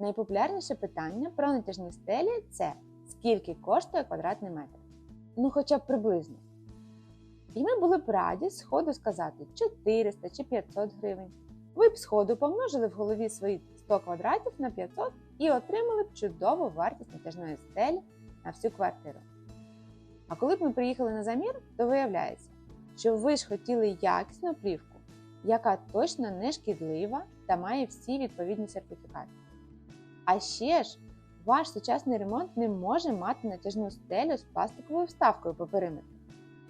Найпопулярніше питання про натяжні стелі це скільки коштує квадратний метр? Ну, хоча б приблизно. І ми були б раді сходу сказати 400 чи 500 гривень. Ви б сходу помножили в голові свої 100 квадратів на 500 і отримали б чудову вартість натяжної стелі на всю квартиру. А коли б ми приїхали на замір, то виявляється, що ви ж хотіли якісну плівку, яка точно не шкідлива та має всі відповідні сертифікати. А ще ж, ваш сучасний ремонт не може мати натяжну стелю з пластиковою вставкою по периметру,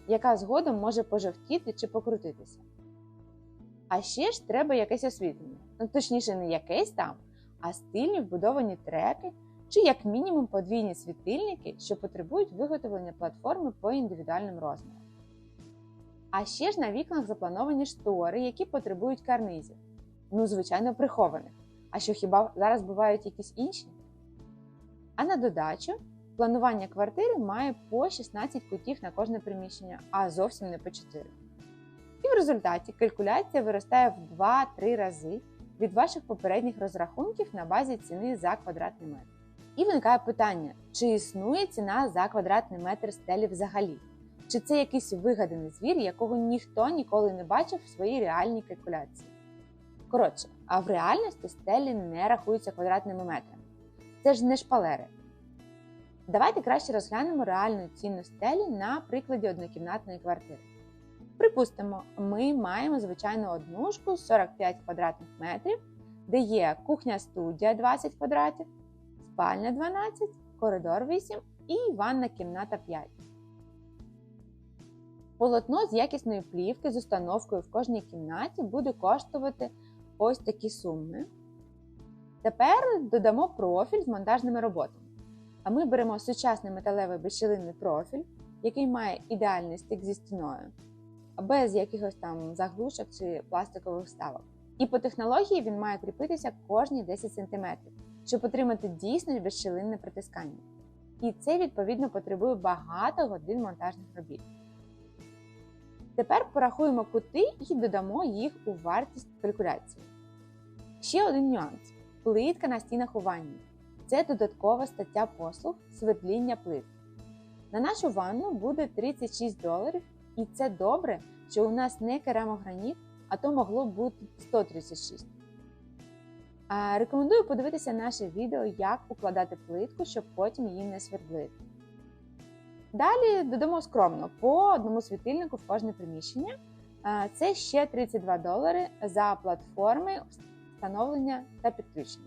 яка згодом може пожовтіти чи покрутитися. А ще ж треба якесь освітлення. Ну, точніше, не якесь там, а стильні вбудовані треки чи як мінімум подвійні світильники, що потребують виготовлення платформи по індивідуальним розмірам. А ще ж на вікнах заплановані штори, які потребують карнизів. Ну, звичайно, прихованих. А що хіба зараз бувають якісь інші? А на додачу, планування квартири має по 16 кутів на кожне приміщення, а зовсім не по 4. І в результаті калькуляція виростає в 2-3 рази від ваших попередніх розрахунків на базі ціни за квадратний метр. І виникає питання, чи існує ціна за квадратний метр стелі взагалі? Чи це якийсь вигаданий звір, якого ніхто ніколи не бачив в своїй реальній калькуляції? Коротше, а в реальності стелі не рахуються квадратними метрами. Це ж не шпалери. Давайте краще розглянемо реальну ціну стелі на прикладі однокімнатної квартири. Припустимо, ми маємо звичайну однушку 45 квадратних метрів, де є кухня-студія 20 квадратів, спальня 12, коридор 8 і ванна кімната 5. Полотно з якісної плівки з установкою в кожній кімнаті буде коштувати ось такі суми. Тепер додамо профіль з монтажними роботами. А ми беремо сучасний металевий безщілинний профіль, який має ідеальний стик зі стіною, без якихось там заглушок чи пластикових вставок. І по технології він має кріпитися кожні 10 см, щоб отримати дійсно безщілинне притискання. І це, відповідно, потребує багато годин монтажних робіт. Тепер порахуємо кути і додамо їх у вартість калькуляції. Ще один нюанс: плитка на стінах у ванні. Це додаткова стаття послуг свердління плит. На нашу ванну буде 36 доларів, і це добре, що у нас не керамограніт, а то могло б бути 136. Рекомендую подивитися наше відео, як укладати плитку, щоб потім її не свердлити. Далі додамо скромно по одному світильнику в кожне приміщення. Це ще 32 долари за платформи встановлення та підключення.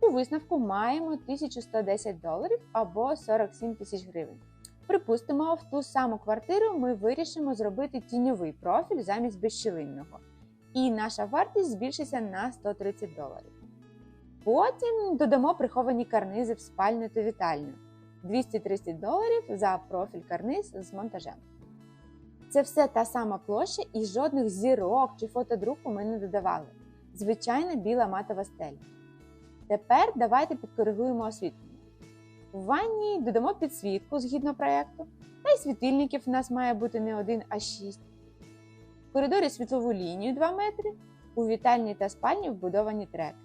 У висновку маємо 1110 доларів або 47 тисяч гривень. Припустимо, в ту саму квартиру ми вирішимо зробити тіньовий профіль замість безщілинного, і наша вартість збільшиться на 130 доларів. Потім додамо приховані карнизи в спальню та вітальню 230 доларів за профіль карниз з монтажем. Це все та сама площа і жодних зірок чи фотодруку ми не додавали. Звичайна біла матова стеля. Тепер давайте підкоригуємо освітлення. В ванні додамо підсвітку згідно проєкту, та й світильників у нас має бути не один, а шість. В коридорі світлову лінію 2 метри, у вітальні та спальні вбудовані треки.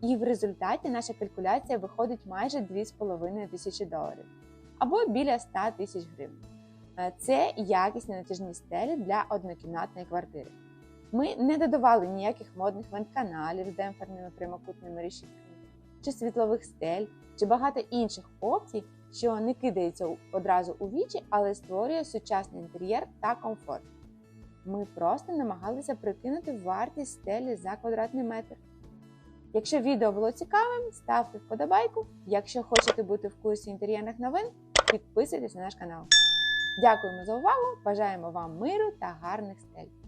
І в результаті наша калькуляція виходить майже 2,5 тисячі доларів або біля 100 тисяч гривень. Е, Це якісні натяжні стелі для однокімнатної квартири. Ми не додавали ніяких модних вентканалів з демпферними прямокутними решітками, чи світлових стель, чи багато інших опцій, що не кидається одразу у вічі, але створює сучасний інтер'єр та комфорт. Ми просто намагалися прикинути вартість стелі за квадратний метр. Якщо відео було цікавим, ставте вподобайку. Якщо хочете бути в курсі інтер'єрних новин, підписуйтесь на наш канал. Дякуємо за увагу! Бажаємо вам миру та гарних стель!